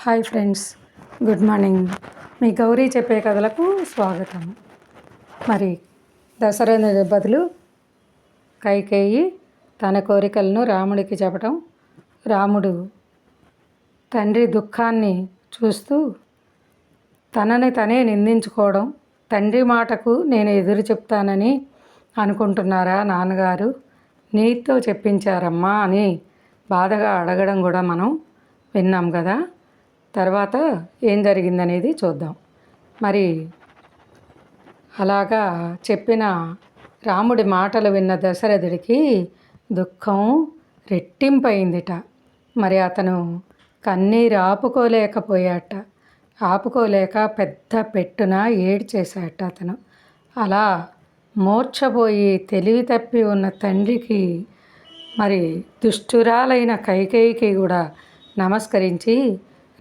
Hi friends good morning. మీ గౌరీ చెప్పే కథలకు స్వాగతం. మరి దసరా బదులు కైకేయి తన కోరికలను రాముడికి చెప్పటం రాముడు తండ్రి దుఃఖాన్ని చూస్తూ తనని తనే నిందించుకోవడం తండ్రి మాటకు నేను ఎదురు చెప్తానని అనుకుంటున్నారా నాన్నగారు? నీతో చెప్పించారమ్మా అని బాధగా అడగడం కూడా మనం విన్నాం కదా? తర్వాత ఏం జరిగిందనేది చూద్దాం. మరి అలాగా చెప్పిన రాముడి మాటలు విన్న దశరథుడికి దుఃఖం రెట్టింపైందిట. మరి అతను కన్నీరు ఆపుకోలేకపోయాట. ఆపుకోలేక పెద్ద పెట్టున ఏడ్చేశాట అతను. అలా మూర్ఛపోయి తెలివి తప్పి ఉన్న తండ్రికి మరి దుష్టురాలైన కైకేయికి కూడా నమస్కరించి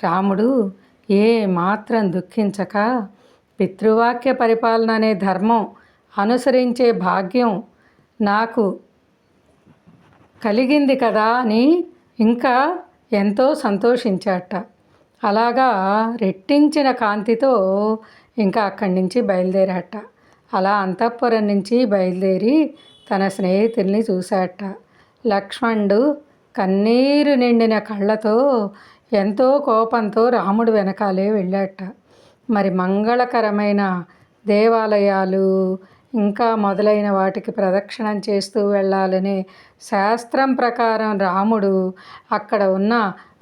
రాముడు ఏ మాత్రం దుఃఖించక పితృవాక్య పరిపాలన అనే ధర్మం అనుసరించే భాగ్యం నాకు కలిగింది కదా అని ఇంకా ఎంతో సంతోషించాట. అలాగా రెట్టించిన కాంతితో ఇంకా అక్కడి నుంచి బయలుదేరాట. అలా అంతఃపురం నుంచి బయలుదేరి తన స్నేహితుల్ని చూశాట. లక్ష్మణుడు కన్నీరు నిండిన కళ్ళతో ఎంతో కోపంతో రాముడు వెనకాలే వెళ్ళాట మరి మంగళకరమైన దేవాలయాలు ఇంకా మొదలైన వాటికి ప్రదక్షిణం చేస్తూ వెళ్ళాలని శాస్త్రం ప్రకారం రాముడు అక్కడ ఉన్న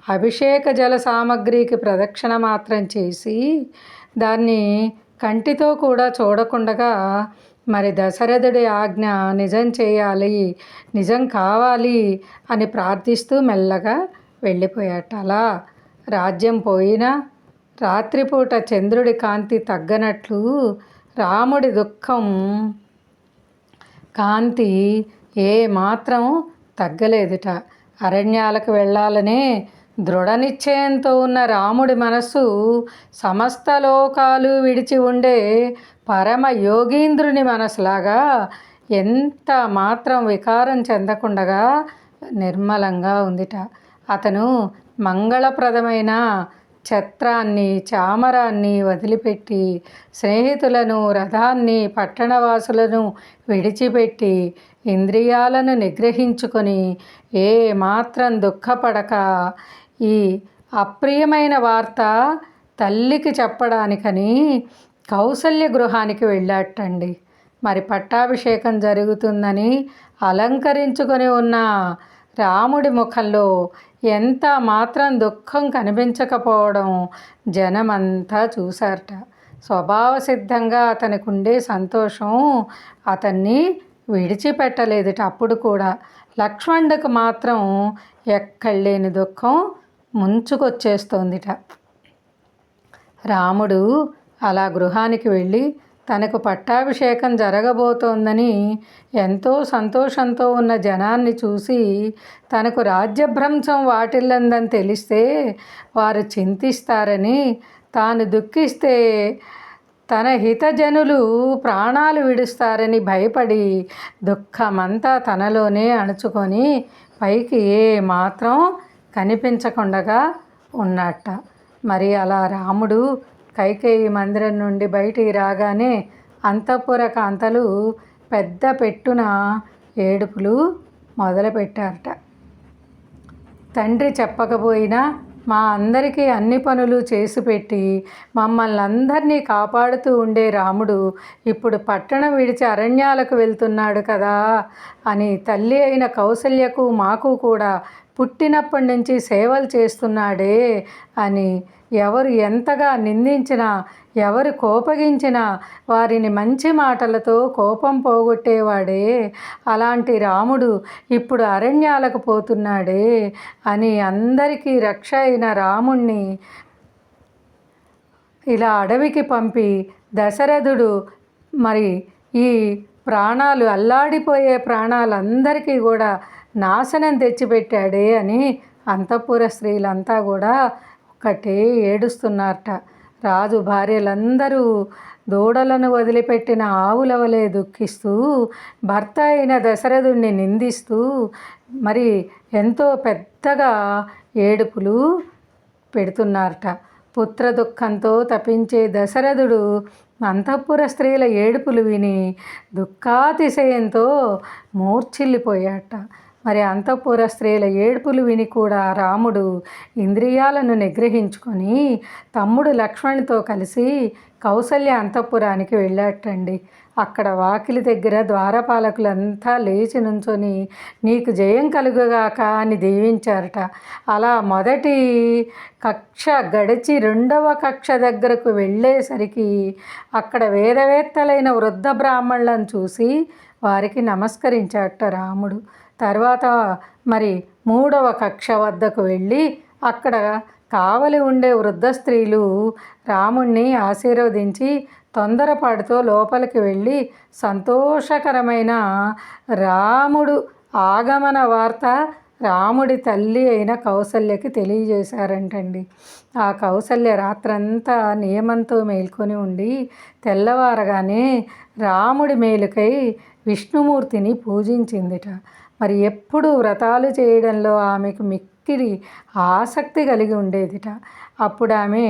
అభిషేక జల సామగ్రికి ప్రదక్షిణ మాత్రం చేసి దాన్ని కంటితో కూడా చూడకుండగా మరి దశరథుడి ఆజ్ఞ నిజం చేయాలి నిజం కావాలి అని ప్రార్థిస్తూ మెల్లగా వెళ్ళిపోయాట. అలా రాజ్యం పోయినా రాత్రిపూట చంద్రుడి కాంతి తగ్గనట్లు రాముడి దుఃఖం కాంతి ఏ మాత్రం తగ్గలేదుట. అరణ్యాలకు వెళ్ళాలనే దృఢ నిశ్చయంతో ఉన్న రాముడి మనస్సు సమస్త లోకాలు విడిచి ఉండే పరమ యోగీంద్రుని మనసులాగా ఎంత మాత్రం వికారం చెందకుండగా నిర్మలంగా ఉందిట. అతను మంగళప్రదమైన ఛత్రాన్ని చామరాన్ని వదిలిపెట్టి స్నేహితులను రథాన్ని పట్టణవాసులను విడిచిపెట్టి ఇంద్రియాలను నిగ్రహించుకొని ఏ మాత్రం దుఃఖపడక ఈ అప్రియమైన వార్త తల్లికి చెప్పడానికని కౌసల్య గృహానికి వెళ్ళాటండి మరి పట్టాభిషేకం జరుగుతుందని అలంకరించుకొని ఉన్న రాముడి ముఖంలో ఎంత మాత్రం దుఃఖం కనిపించకపోవడం జనమంతా చూశారట. స్వభావ సిద్ధంగా అతనికి ఉండే సంతోషం అతన్ని విడిచిపెట్టలేదుట అప్పుడు కూడా. లక్ష్మణుడికి మాత్రం ఎక్కడలేని దుఃఖం ముంచుకొచ్చేస్తోందిట. రాముడు అలా గృహానికి వెళ్ళి తనకు పట్టాభిషేకం జరగబోతోందని ఎంతో సంతోషంతో ఉన్న జనాన్ని చూసి తనకు రాజ్యభ్రంశం వాటిల్లందని తెలిస్తే వారు చింతిస్తారని తాను దుఃఖిస్తే తన హితజనులు ప్రాణాలు విడుస్తారని భయపడి దుఃఖమంతా తనలోనే అణుచుకొని పైకి ఏ మాత్రం కనిపించకుండగా ఉన్నట్ట. మరి అలా రాముడు కైకేయి మందిరం నుండి బయటికి రాగానే అంతఃపుర కాంతలు పెద్ద పెట్టున ఏడుపులు మొదలుపెట్టారట. తండ్రి చెప్పకపోయినా మా అందరికీ అన్ని పనులు చేసి పెట్టి మమ్మల్ని అందరినీ కాపాడుతూ ఉండే రాముడు ఇప్పుడు పట్టణం విడిచి అరణ్యాలకు వెళ్తున్నాడు కదా అని తల్లి అయిన కౌసల్యకు మాకు కూడా పుట్టినప్పటి నుంచి సేవలు చేస్తున్నాడే అని ఎవరు ఎంతగా నిందించినా ఎవరు కోపగించినా వారిని మంచి మాటలతో కోపం పోగొట్టేవాడే. అలాంటి రాముడు ఇప్పుడు అరణ్యాలకు పోతున్నాడే అని అందరికీ రక్ష అయిన రాముణ్ణి ఇలా అడవికి పంపి దశరథుడు మరి ఈ ప్రాణాలు అల్లాడిపోయే ప్రాణాలందరికీ కూడా నాశనం తెచ్చిపెట్టాడే అని అంతఃపుర స్త్రీలంతా కూడా ఒక్కటే ఏడుస్తున్నారట. రాజు భార్యలందరూ దూడలను వదిలిపెట్టిన ఆవుల వలె దుఃఖిస్తూ భర్త అయిన దశరథుణ్ణి నిందిస్తూ మరి ఎంతో పెద్దగా ఏడుపులు పెడుతున్నారట. పుత్ర దుఃఖంతో తపించే దశరథుడు అంతఃపుర స్త్రీల ఏడుపులు విని దుఃఖాతిశయంతో మూర్ఛిల్లిపోయాట. మరి అంతఃపుర స్త్రీల ఏడుపులు విని కూడా రాముడు ఇంద్రియాలను నిగ్రహించుకొని తమ్ముడు లక్ష్మణుతో కలిసి కౌసల్య అంతఃపురానికి వెళ్ళాటండి అక్కడ వాకిలి దగ్గర ద్వారపాలకులంతా లేచి నుంచొని నీకు జయం కలుగుగాక అని దీవించారట. అలా మొదటి కక్ష గడిచి రెండవ కక్ష దగ్గరకు వెళ్ళేసరికి అక్కడ వేదవేత్తలైన వృద్ధ బ్రాహ్మణులను చూసి వారికి నమస్కరించాట రాముడు. తర్వాత మరి మూడవ కక్ష వద్దకు వెళ్ళి అక్కడ కావలి ఉండే వృద్ధ స్త్రీలు రాముణ్ణి ఆశీర్వదించి తొందరపాటుతో లోపలికి వెళ్ళి సంతోషకరమైన రాముడు ఆగమన వార్త రాముడి తల్లి అయిన కౌసల్యకి తెలియజేశారంటండి. ఆ కౌసల్య రాత్రంతా నియమంతో మేల్కొని ఉండి తెల్లవారగానే రాముడి మేలుకై విష్ణుమూర్తిని పూజించిందిట. మరి ఎప్పుడు వ్రతాలు చేయడంలో ఆమెకు మిక్కిలి ఆసక్తి కలిగి ఉండేదిట. అప్పుడు ఆమె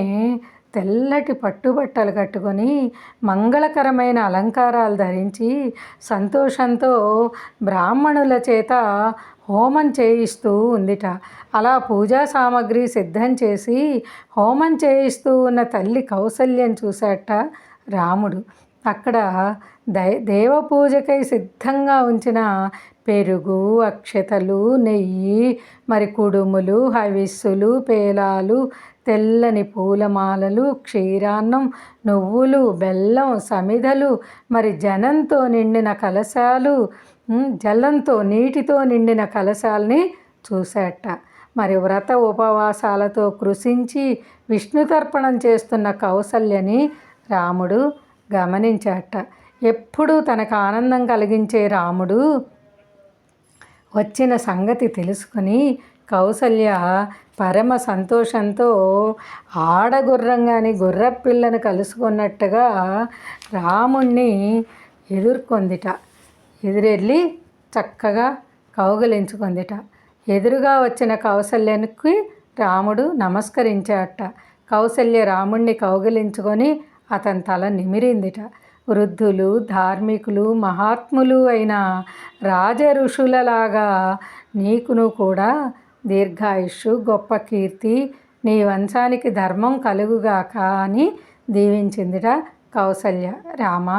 తెల్లటి పట్టుబట్టలు కట్టుకొని మంగళకరమైన అలంకారాలు ధరించి సంతోషంతో బ్రాహ్మణుల చేత హోమం చేయిస్తూ ఉందిట. అలా పూజా సామాగ్రి సిద్ధం చేసి హోమం చేయిస్తూ ఉన్న తల్లి కౌసల్యం చూశాట రాముడు. అక్కడ దై దేవ పూజకై సిద్ధంగా ఉంచిన పెరుగు అక్షతలు నెయ్యి మరి కుడుములు హవిస్సులు పేలాలు తెల్లని పూలమాలలు క్షీరాన్నం నువ్వులు బెల్లం సమిధలు మరి జనంతో నిండిన కలశాలు జలంతో నీటితో నిండిన కలశాలని చూశాట మరి వ్రత ఉపవాసాలతో కృషించి విష్ణు తర్పణం చేస్తున్న కౌసల్యని రాముడు గమనించాట. ఎప్పుడూ తనకు ఆనందం కలిగించే రాముడు వచ్చిన సంగతి తెలుసుకుని కౌసల్య పరమ సంతోషంతో ఆడగుర్రంగానే గుర్రపిల్లను కలుసుకున్నట్టుగా రాముణ్ణి ఎదుర్కొందిట. ఎదురెళ్ళి చక్కగా కౌగలించుకుందిట. ఎదురుగా వచ్చిన కౌసల్యానికి రాముడు నమస్కరించాట కౌసల్య రాముణ్ణి కౌగిలించుకొని అతని తల నిమిరిందిట. వృద్ధులు ధార్మికులు మహాత్ములు అయిన రాజ ఋషులలాగా నీకును కూడా దీర్ఘాయుష్షు గొప్ప కీర్తి నీ వంశానికి ధర్మం కలుగుగాక అని దీవించిందిట కౌసల్య. రామ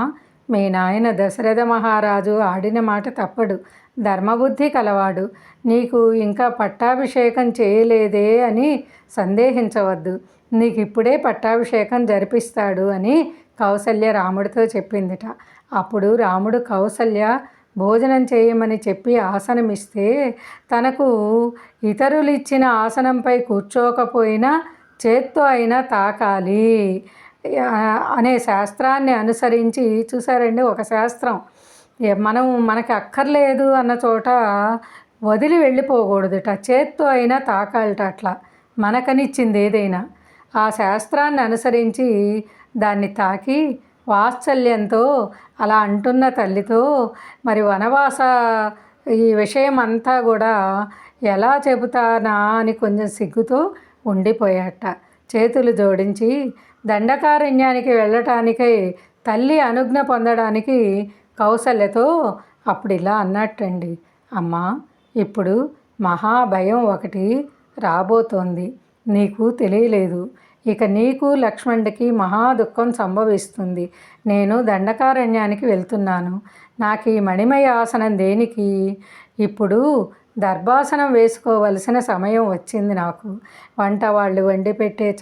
మీ నాయన దశరథ మహారాజు ఆడిన మాట తప్పడు. ధర్మబుద్ధి కలవాడు. నీకు ఇంకా పట్టాభిషేకం చేయలేదే అని సందేహించవద్దు. నీకు ఇప్పుడే పట్టాభిషేకం జరిపిస్తాడు అని కౌసల్య రాముడితో చెప్పిందిట. అప్పుడు రాముడు కౌసల్య భోజనం చేయమని చెప్పి ఆసనం ఇస్తే తనకు ఇతరులు ఇచ్చిన ఆసనంపై కూర్చోకపోయినా చేత్తో అయినా తాకాలి. అనే శాస్త్రాన్ని అనుసరించి చూసారండి ఒక శాస్త్రం. మనం మనకి అక్కర్లేదు అన్న చోట వదిలి వెళ్ళిపోకూడదుట చేత్తో అయినా తాకాలట అట్లా. మనకనిచ్చింది ఏదైనా. ఆ శాస్త్రాన్ని అనుసరించి దాన్ని తాకి వాత్సల్యంతో అలా అంటున్న తల్లితో మరి వనవాస ఈ విషయం అంతా కూడా ఎలా చెబుతానా అని కొంచెం సిగ్గుతో ఉండిపోయాట. చేతులు జోడించి దండకారణ్యానికి వెళ్ళటానికై తల్లి అనుజ్ఞ పొందడానికి కౌసల్యతో అప్పుడు ఇలా అన్నట్టండి. అమ్మా ఇప్పుడు మహాభయం ఒకటి రాబోతోంది. నీకు తెలియలేదు. ఇక నీకు లక్ష్మణుడికి మహా దుఃఖం సంభవిస్తుంది. నేను దండకారణ్యానికి వెళ్తున్నాను. నాకు ఈ మణిమయ ఆసనం దేనికి? ఇప్పుడు దర్భాసనం వేసుకోవలసిన సమయం వచ్చింది నాకు. వంట వాళ్ళు వండి పెట్టే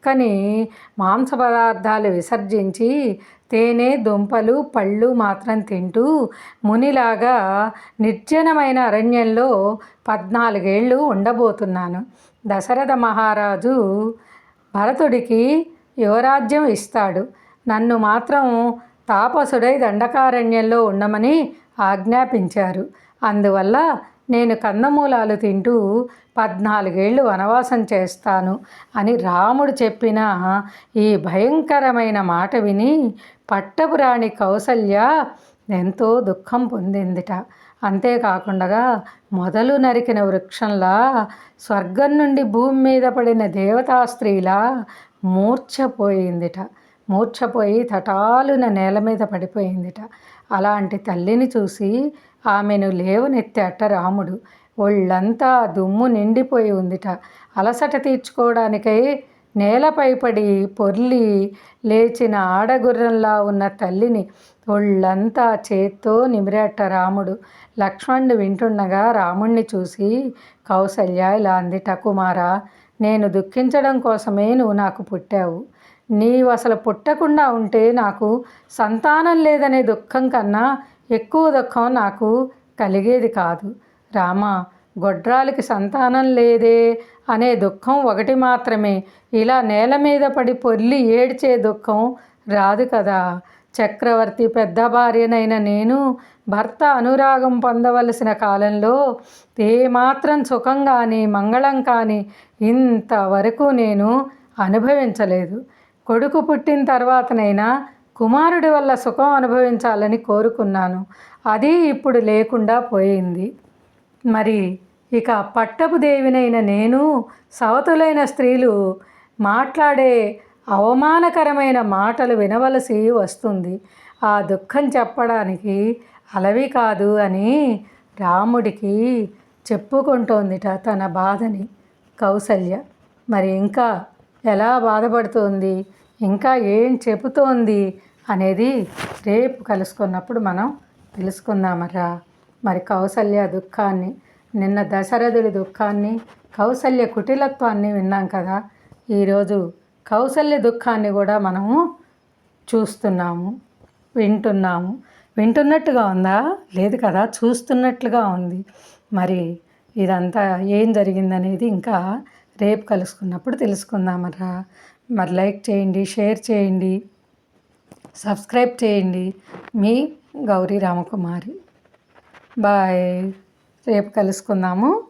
చక్కని మాంస పదార్థాలు విసర్జించి తేనె దుంపలు పళ్ళు మాత్రం తింటూ మునిలాగా నిర్జనమైన అరణ్యంలో పద్నాలుగేళ్ళు ఉండబోతున్నాను. దశరథ మహారాజు భరతుడికి యువరాజ్యం ఇస్తాడు. నన్ను మాత్రం తాపసుడై దండకారణ్యంలో ఉండమని ఆజ్ఞాపించారు. అందువల్ల నేను కందమూలాలు తింటూ పద్నాలుగేళ్ళు వనవాసం చేస్తాను అని రాముడు చెప్పిన ఈ భయంకరమైన మాట విని పట్టపురాణి కౌసల్య ఎంతో దుఃఖం పొందిందిట. అంతేకాకుండా మొదలు నరికిన వృక్షంలా స్వర్గం నుండి భూమి మీద పడిన దేవతా స్త్రీలా మూర్ఛపోయిందిట. మూర్ఛపోయి తటాలున నేల మీద పడిపోయిందిట. అలాంటి తల్లిని చూసి ఆమెను లేవనెత్తాట రాముడు. ఒళ్ళంతా దుమ్ము నిండిపోయి ఉందిట. అలసట తీర్చుకోవడానికై నేలపై పడి పొర్లి లేచిన ఆడగుర్రంలా ఉన్న తల్లిని ఒళ్ళంతా చేత్తో నిమిరేట రాముడు. లక్ష్మణుడు వింటుండగా రాముణ్ణి చూసి కౌసల్య ఇలా అందిట కుమారా నేను దుఃఖించడం కోసమే నువ్వు నాకు పుట్టావు. నీవు అసలు పుట్టకుండా ఉంటే నాకు సంతానం లేదనే దుఃఖం కన్నా ఎక్కువ దుఃఖం నాకు కలిగేది కాదు. రామ గొడ్రాలికి సంతానం లేదే అనే దుఃఖం ఒకటి మాత్రమే. ఇలా నేల మీద పడి పొర్లి ఏడ్చే దుఃఖం రాదు కదా. చక్రవర్తి పెద్ద భార్యనైన నేను భర్త అనురాగం పొందవలసిన కాలంలో ఏమాత్రం సుఖం కానీ మంగళం కానీ ఇంతవరకు నేను అనుభవించలేదు. కొడుకు పుట్టిన తర్వాతనైనా కుమారుడి వల్ల సుఖం అనుభవించాలని కోరుకున్నాను. అది ఇప్పుడు లేకుండా పోయింది. మరి ఇక పట్టపు దేవినైన నేను సవతులైన స్త్రీలు మాట్లాడే అవమానకరమైన మాటలు వినవలసి వస్తుంది. ఆ దుఃఖం చెప్పడానికి అలవి కాదు అని రాముడికి చెప్పుకుంటోందిట తన బాధని. కౌసల్య మరి ఇంకా ఎలా బాధపడుతోంది? ఇంకా ఏం చెబుతోంది? అనేది రేపు కలుసుకున్నప్పుడు మనం తెలుసుకుందామరా. మరి కౌసల్య దుఃఖాన్ని నిన్న దశరథుడి దుఃఖాన్ని కౌసల్య కుటిలత్వాన్ని విన్నాం కదా. ఈరోజు కౌసల్య దుఃఖాన్ని కూడా మనము చూస్తున్నాము వింటున్నాము. వింటున్నట్టుగా ఉందా? లేదు కదా చూస్తున్నట్లుగా ఉంది. మరి ఇదంతా ఏం జరిగిందనేది ఇంకా రేపు కలుసుకున్నప్పుడు తెలుసుకుందామరా. మరి లైక్ చేయండి షేర్ చేయండి. సబ్స్క్రైబ్ చేయండి. మీ గౌరీ రామకుమారి. బాయ్. రేపు కలుసుకుందాము.